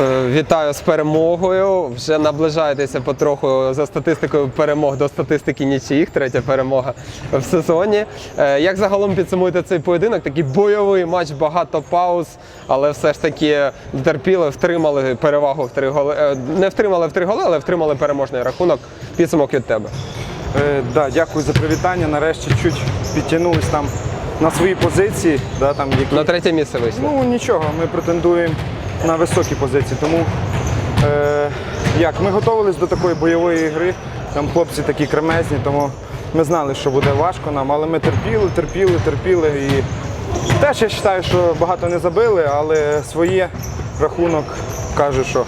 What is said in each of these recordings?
Е, Вітаю з перемогою. Вже наближаєтеся потроху за статистикою перемог до статистики нічиїх. Третя перемога в сезоні. Е, Як загалом підсумуєте цей поєдинок? Такий бойовий матч, багато пауз, але все ж таки терпіли, втримали перевагу в три голи. Е, Не втримали в три голи, але втримали переможний рахунок. Підсумок від тебе. Е, да, дякую за привітання. Нарешті чуть підтягнулись там на свої позиції. Да, там, які... На третє місце вийшли. Ну нічого, ми претендуємо на високі позиції. Тому е, як, ми готувалися до такої бойової гри. Там хлопці такі кремезні, тому ми знали, що буде важко нам, але ми терпіли, терпіли, терпіли. І теж я вважаю, що багато не забили, але своє рахунок каже, що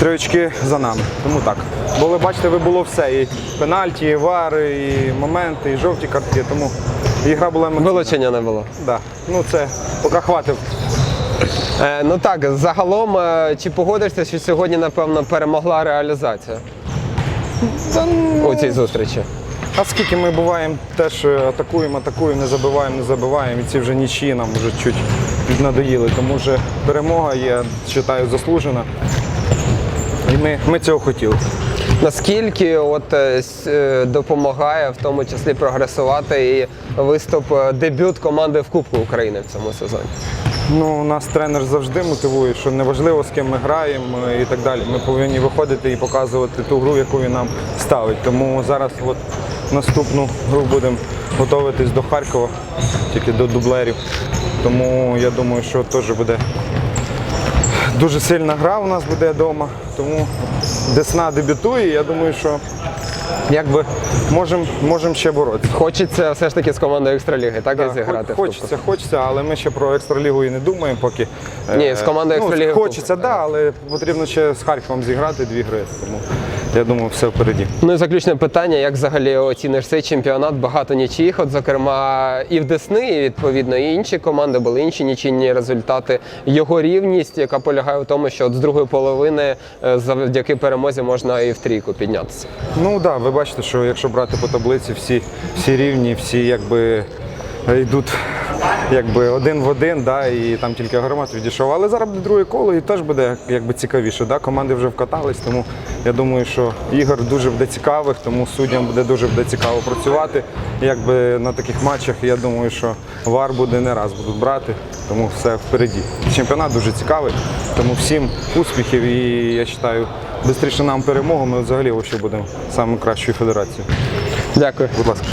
три очки за нами. Тому так. Бо бачите, ви було все. І пенальті, і вари, і моменти, і жовті картки. Тому і гра була емоційна. Вилучення не було. Да. Ну це поки хватив. Е, Ну так, загалом, е, чи погодишся, що сьогодні, напевно, перемогла реалізація у цій зустрічі? А скільки ми буваємо, теж атакуємо, атакуємо, не забиваємо, не забиваємо. І ці вже нічі нам вже чуть надоїли. Тому вже перемога є, вважаю, заслужена. І ми, ми цього хотіли. Наскільки от е, е, допомагає в тому числі прогресувати і виступ е, дебют команди в Кубку України в цьому сезоні? Ну, нас тренер завжди мотивує, що неважливо з ким ми граємо і так далі. Ми повинні виходити і показувати ту гру, яку він нам ставить. Тому зараз от наступну гру будемо готуватись до Харкова, тільки до дублерів. Тому я думаю, що теж буде дуже сильна гра у нас буде вдома. Тому Десна дебютує. Я думаю, що якби можемо можем ще боротися. Хочеться все ж таки з командою екстраліги, так і зіграти. хочеться, хочеться, але ми ще про екстралігу і не думаємо поки. Ні, Е, з командою Екстраліги Хочеться, так, да, але потрібно ще з Харковом зіграти дві гри. Тому я думаю, все впереді. Ну і заключне питання: як взагалі оціниш цей чемпіонат? Багато нічиїх, от зокрема, і в Десни, і відповідно, і інші команди були інші нічийні результати. Його рівність, яка полягає в тому, що от з другої половини е, завдяки перемозі можна і в трійку піднятися. Ну так, да, ви бачите, що якщо брати по таблиці, всі, всі рівні, всі якби е, йдуть якби один в один, да, і там тільки гармат відійшов. Але зараз буде друге коло і теж буде якби цікавіше. Да? Команди вже вкатались, тому я думаю, що ігор дуже буде цікавих, тому суддям буде дуже буде цікаво працювати. Якби на таких матчах я думаю, що вар буде не раз будуть брати, тому все впереді. Чемпіонат дуже цікавий, тому всім успіхів і я вважаю, швидше нам перемогу, ми взагалі будемо будемо найкращою федерацією. Дякую. Будь ласка.